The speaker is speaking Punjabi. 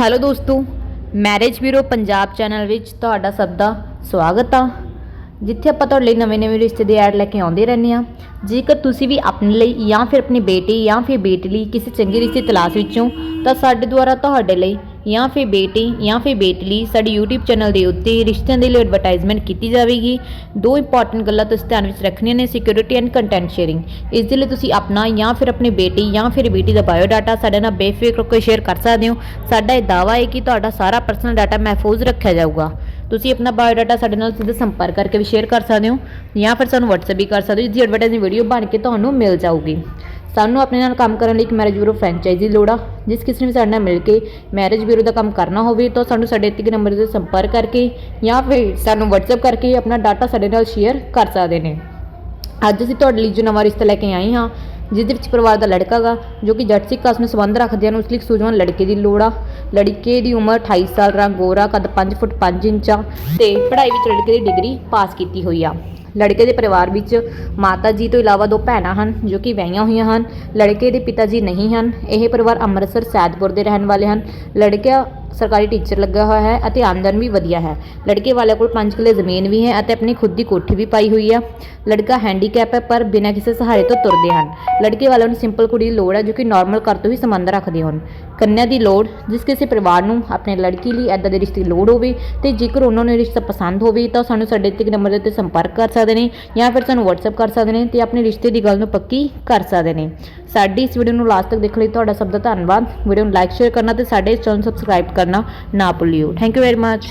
ਹੈਲੋ ਦੋਸਤੋ, ਮੈਰਿਜ ਬਿਊਰੋ ਪੰਜਾਬ ਚੈਨਲ ਵਿੱਚ ਤੁਹਾਡਾ ਸਭ ਦਾ ਸਵਾਗਤ ਆ। ਜਿੱਥੇ ਆਪਾਂ ਤੁਹਾਡੇ ਲਈ ਨਵੇਂ-ਨਵੇਂ ਰਿਸ਼ਤੇ ਦੇ ਐਡ ਲੈ ਕੇ ਆਉਂਦੇ ਰਹਿੰਦੇ ਆ। ਜੇਕਰ ਤੁਸੀਂ ਵੀ ਆਪਣੇ ਲਈ ਜਾਂ ਫਿਰ ਆਪਣੀ ਬੇਟੀ ਜਾਂ ਫਿਰ ਬੇਟੀ ਲਈ ਕਿਸੇ ਚੰਗੇ ਰਿਸ਼ਤੇ ਤਲਾਸ਼ ਵਿੱਚੋਂ, ਤਾਂ ਸਾਡੇ ਦੁਆਰਾ ਤੁਹਾਡੇ ਲਈ ਜਾਂ ਫਿਰ ਬੇਟੀ ਜਾਂ ਫਿਰ ਬੇਟੀ ਲਈ ਸਾਡੇ YouTube ਚੈਨਲ ਦੇ ਉੱਤੇ ਰਿਸ਼ਤਿਆਂ ਦੇ ਲਈ ਐਡਵਰਟਾਈਜ਼ਮੈਂਟ ਕੀਤੀ ਜਾਵੇਗੀ। ਦੋ ਇੰਪੋਰਟੈਂਟ ਗੱਲਾਂ ਤੁਸੀਂ ਧਿਆਨ ਵਿੱਚ ਰੱਖਣੀਆਂ ਨੇ ਸਿਕਿਉਰਿਟੀ ਐਂਡ ਕੰਟੈਂਟ ਸ਼ੇਅਰਿੰਗ ਇਸ ਦੇ ਲਈ ਤੁਸੀਂ ਆਪਣਾ ਜਾਂ ਫਿਰ ਆਪਣੀ ਬੇਟੀ ਜਾਂ ਫਿਰ ਬੇਟੀ ਦਾ ਬਾਇਓ ਡਾਟਾ ਸਾਡੇ ਨਾਲ ਬੇਫਿਕਰ ਹੋ ਕੇ ਸ਼ੇਅਰ ਕਰ ਸਕਦੇ ਹੋ। ਸਾਡਾ ਇਹ ਦਾਅਵਾ ਹੈ ਕਿ ਤੁਹਾਡਾ ਸਾਰਾ ਪਰਸਨਲ ਡਾਟਾ ਮਹਿਫੂਜ਼ ਰੱਖਿਆ ਜਾਊਗਾ। ਤੁਸੀਂ ਆਪਣਾ ਬਾਇਓ ਡਾਟਾ ਸਾਡੇ ਨਾਲ ਸਿੱਧਾ ਸੰਪਰਕ ਕਰਕੇ ਵੀ ਸ਼ੇਅਰ ਕਰ ਸਕਦੇ ਹੋ ਜਾਂ ਫਿਰ ਸਾਨੂੰ WhatsApp ਵੀ ਕਰ ਸਕਦੇ ਹੋ ਜਿਸ ਦੀ ਐਡਵਰਟਾਈਜ਼ਿੰਗ ਵੀਡੀਓ ਬਣ ਕੇ ਤੁਹਾਨੂੰ ਮਿਲ ਜਾਊਗੀ। ਸਾਨੂੰ ਆਪਣੇ ਨਾਲ ਕੰਮ ਕਰਨ ਲਈ ਇੱਕ ਮੈਰਿਜ ਬਿਊਰੋ ਫਰੈਂਚਾਈਜ਼ੀ ਦੀ ਲੋੜ ਆ, ਜਿਸ ਕਿਸੇ ਨੇ ਵੀ ਸਾਡੇ ਨਾਲ ਮਿਲ ਕੇ ਮੈਰਿਜ ਬਿਊਰੋ ਦਾ ਕੰਮ ਕਰਨਾ ਹੋਵੇ, ਤਾਂ ਸਾਨੂੰ ਸਾਡੇ ਇੱਥੇ ਨੰਬਰ ਤੇ ਸੰਪਰਕ ਕਰਕੇ ਜਾਂ ਫਿਰ ਸਾਨੂੰ WhatsApp ਕਰਕੇ ਆਪਣਾ ਡਾਟਾ ਸਾਡੇ ਨਾਲ ਸ਼ੇਅਰ ਕਰ ਸਕਦੇ ਨੇ। ਅੱਜ ਅਸੀਂ ਤੁਹਾਡੇ ਲਈ ਜੋ ਨਵਾਂ ਰਿਸ਼ਤਾ ਲੈ ਕੇ ਆਏ ਹਾਂ, ਜਿਹਦੇ ਵਿੱਚ ਪਰਿਵਾਰ ਦਾ ਲੜਕਾ ਗਾ, ਜੋ ਕਿ ਜੱਟ ਸਿੱਖ ਕਾਸਟ ਨੂੰ ਸੰਬੰਧ ਰੱਖਦੇ ਹਨ, ਉਸ ਲਈ ਇੱਕ ਸੂਝਵਾਨ ਲੜਕੇ ਦੀ ਲੋੜ ਆ। ਲੜਕੇ ਦੀ ਉਮਰ 28 ਸਾਲ, ਰੰਗ ਗੋਰਾ, ਕੱਦ 5 ਫੁੱਟ 5 ਇੰਚ ਆ ਤੇ ਪੜ੍ਹਾਈ ਵਿੱਚ ਲੜਕੇ ਦੀ ਡਿਗਰੀ ਪਾਸ ਕੀਤੀ ਹੋਈ ਆ। ਲੜਕੇ ਦੇ ਪਰਿਵਾਰ ਵਿੱਚ ਮਾਤਾ ਜੀ ਤੋਂ ਇਲਾਵਾ ਦੋ ਭੈਣਾਂ ਹਨ, ਜੋ ਕਿ ਵਿਆਹੀਆਂ ਹੋਈਆਂ ਹਨ। ਲੜਕੇ ਦੇ ਪਿਤਾ ਜੀ ਨਹੀਂ ਹਨ। ਇਹ ਪਰਿਵਾਰ ਅੰਮ੍ਰਿਤਸਰ ਸੈਦਪੁਰ ਦੇ ਰਹਿਣ ਵਾਲੇ ਹਨ। ਲੜਕਾ ਸਰਕਾਰੀ ਟੀਚਰ ਲੱਗਾ ਹੋਇਆ ਹੈ ਅਤੇ ਆਮਦਨ ਵੀ ਵਧੀਆ ਹੈ। ਲੜਕੇ ਵਾਲੇ ਕੋਲ 5 ਕਿੱਲੇ ਜ਼ਮੀਨ ਵੀ ਹੈ ਅਤੇ ਆਪਣੀ ਖੁਦ ਦੀ ਕੋਠੀ ਵੀ ਪਾਈ ਹੋਈ ਹੈ। ਲੜਕਾ ਹੈਂਡੀਕੈਪ ਹੈ, ਪਰ ਬਿਨਾਂ ਕਿਸੇ ਸਹਾਰੇ ਤੋਂ ਤੁਰਦੇ ਹਨ। ਲੜਕੇ ਵਾਲਿਆਂ ਨੂੰ ਸਿੰਪਲ ਕੁੜੀ ਦੀ ਲੋੜ ਹੈ ਜੋ ਕਿ ਨਾਰਮਲ ਘਰ ਤੋਂ ਹੀ ਸੰਬੰਧ ਰੱਖਦੇ ਹਨ ਕੰਨਿਆ ਦੀ ਲੋੜ, ਜਿਸ ਕਿਸੇ ਪਰਿਵਾਰ ਨੂੰ ਆਪਣੇ ਲੜਕੀ ਲਈ ਐਦਾਂ ਦੇ ਰਿਸ਼ਤੇ ਦੀ ਲੋੜ ਹੋਵੇ ਤੇ ਜੇਕਰ ਉਹਨਾਂ ਨੂੰ ਇਹ ਰਿਸ਼ਤਾ ਪਸੰਦ ਹੋਵੇ ਤਾਂ ਸਾਨੂੰ ਸਾਡੇ ਇੱਥੇ ਨੰਬਰ ਦੇ ਉੱਤੇ ਸੰਪਰਕ ਕਰ ਸਕਦੇ ਨੇ ਜਾਂ ਫਿਰ ਸਾਨੂੰ WhatsApp ਕਰ ਸਕਦੇ ਨੇ ਤੇ ਆਪਣੇ ਰਿਸ਼ਤੇ ਦੀ ਗੱਲ ਨੂੰ ਪੱਕੀ ਕਰ ਸਕਦੇ ਨੇ। ਸਾਡੀ ਇਸ ਵੀਡੀਓ ਨੂੰ ਲਾਸਟ ਤੱਕ ਦੇਖਣ ਲਈ ਤੁਹਾਡਾ ਸਭ ਦਾ ਧੰਨਵਾਦ। ਵੀਡੀਓ ਨੂੰ ਲਾਈਕ ਸ਼ੇਅਰ ਕਰਨਾ ਤੇ ਸਾਡੇ ਇਸ ਚੈਨਲ ਨੂੰ ਸਬਸਕ੍ਰਾਈਬ ਕਰਨਾ ਨਾ ਭੁੱਲਿਓ। Thank you very much